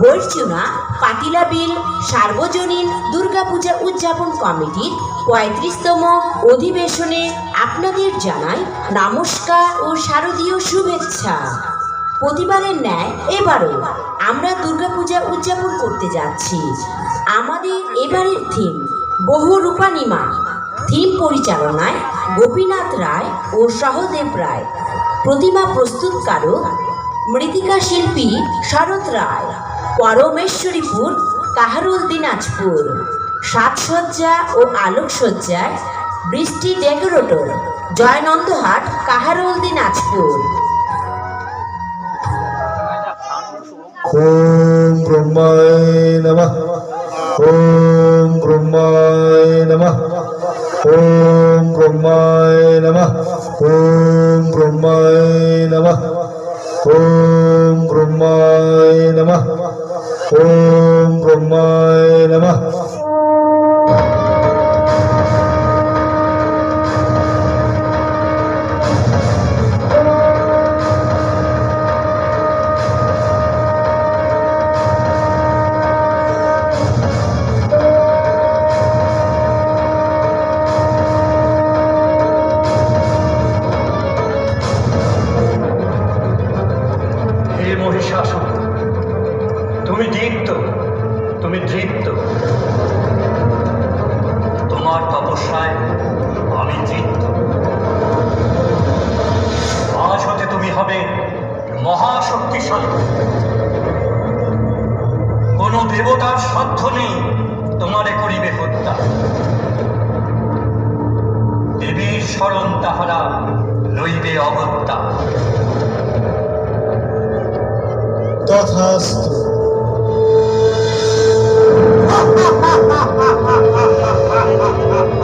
বৈরচুনা পাটিলা বিল, সার্বজনীন দুর্গাপূজা উদযাপন কমিটির পঁয়ত্রিশতম অধিবেশনে আপনাদের জানাই নমস্কার ও শারদীয় শুভেচ্ছা। প্রতিবারের ন্যায় এবারও আমরা দুর্গাপূজা উদযাপন করতে যাচ্ছি। আমাদের এবারের থিম বহু রূপানিমা। থিম পরিচালনায় গোপীনাথ রায় ও সহদেব রায়। প্রতিমা প্রস্তুতকারক মৃতিকা শিল্পী শরৎ রায়, পরমেশ্বরীপুর কাহারুল দিনাজপুর। সাজসজ্জা ও আলোকসজ্জায় বৃষ্টি ডেকোরেটর, জয়নন্দহাট কাহারুল দিনাজপুর। ওম ব্রহ্মায় নমঃ। ওম ব্রহ্মায় নমঃ। ওম ব্রহ্মায় নমঃ। ওম नमः। ॐ ब्रह्माय नमः। তুমি দীপ্ত, তুমি দৃপ্ত তোমার তপস্যায় আমি তৃপ্ত। আজ হতে তুমি হবে মহাশক্তিশালী। কোনো দেবতার সাধ্য নেই তোমারে করিবে হত্যা। দেবীর স্মরণ তাহারা লইবে অগত্যা। তথাস্তু। ha ha ha ha ha ha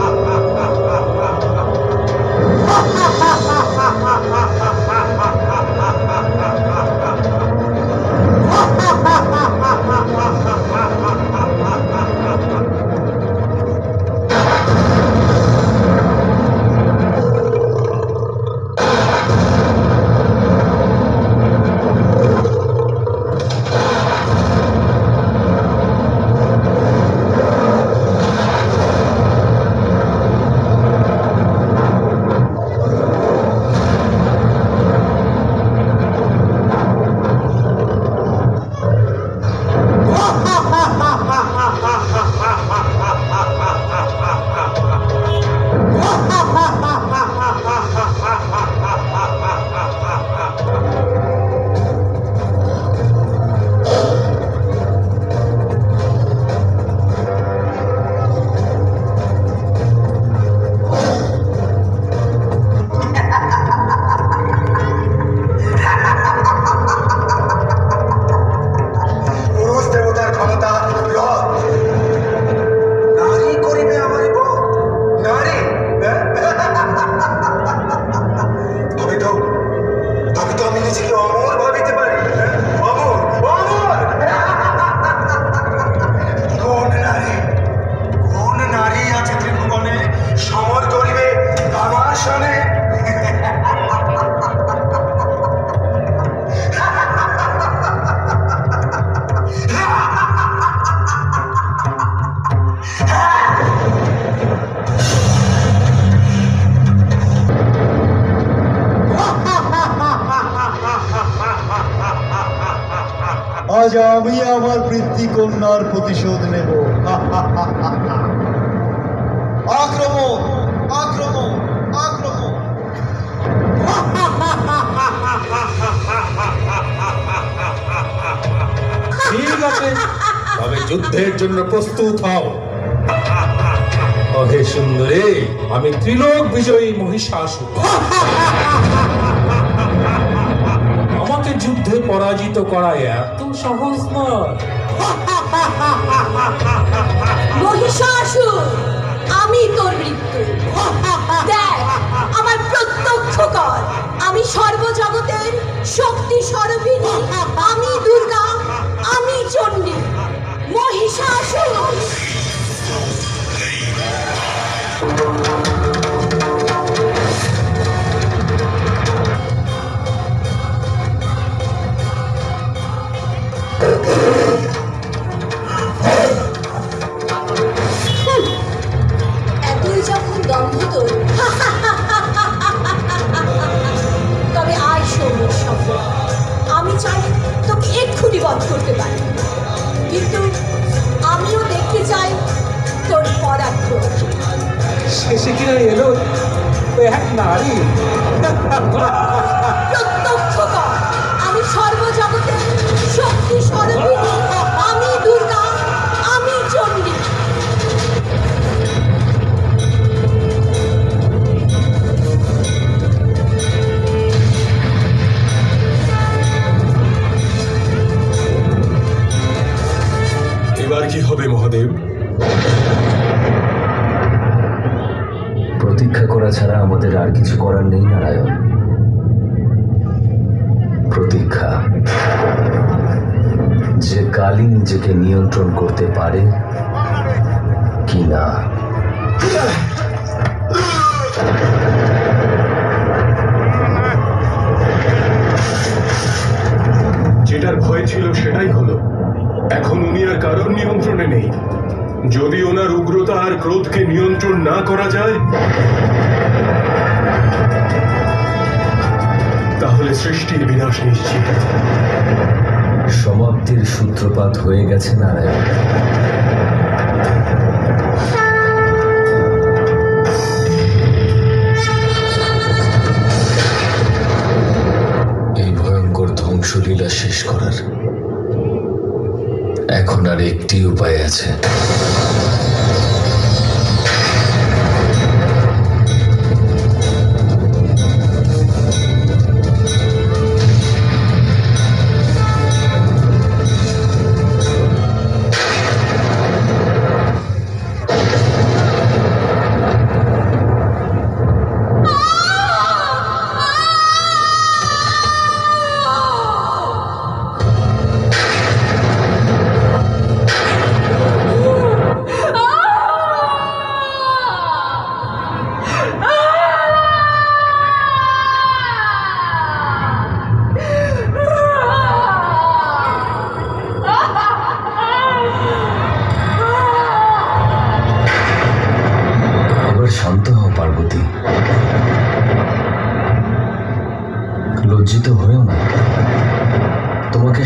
আজ আমি আমার বৃত্তি কন্যার প্রতিশোধ নেব। আক্রমণ আক্রমণ ঠিক আছে, তবে যুদ্ধের জন্য প্রস্তুত হও। অহে সুন্দরে, আমি ত্রিলোক বিজয়ী মহিষাসুর। আমাকে যুদ্ধে পরাজিত করা এত সহজ নয়। আমি তোর মৃত্যু। আমার প্রত্যক্ষ কর, আমি সর্বজগতের শক্তি স্বরূপিণী আমি দুর্গা, আমি চণ্ডী। শেষে কিনা এলো এক নারী প্রত্যক্ষ কর আমি সর্বজগতের শক্তি এবার কি হবে মহাদেব? প্রতীক্ষা করা ছাড়া আমাদের আর কিছু করার নেই, নারায়ণ। প্রতীক্ষা। যে কালই নিজেকে নিয়ন্ত্রণ করতে পারে কি না? যেটার ভয় ছিল সেটাই হলো, এখন উনি আর কারোর নিয়ন্ত্রণে নেই। যদি ওনার উগ্রতা আর ক্রোধকে নিয়ন্ত্রণ না করা যায়, তাহলে সৃষ্টির বিনাশ নিশ্চিত। সমাপ্তির সূত্রপাত হয়ে গেছে নারায়ণ। এই ভয়ঙ্কর ধ্বংসলীলা শেষ করার এখন আর একটি উপায় আছে।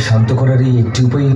শান্ত করার এই একটি উপায়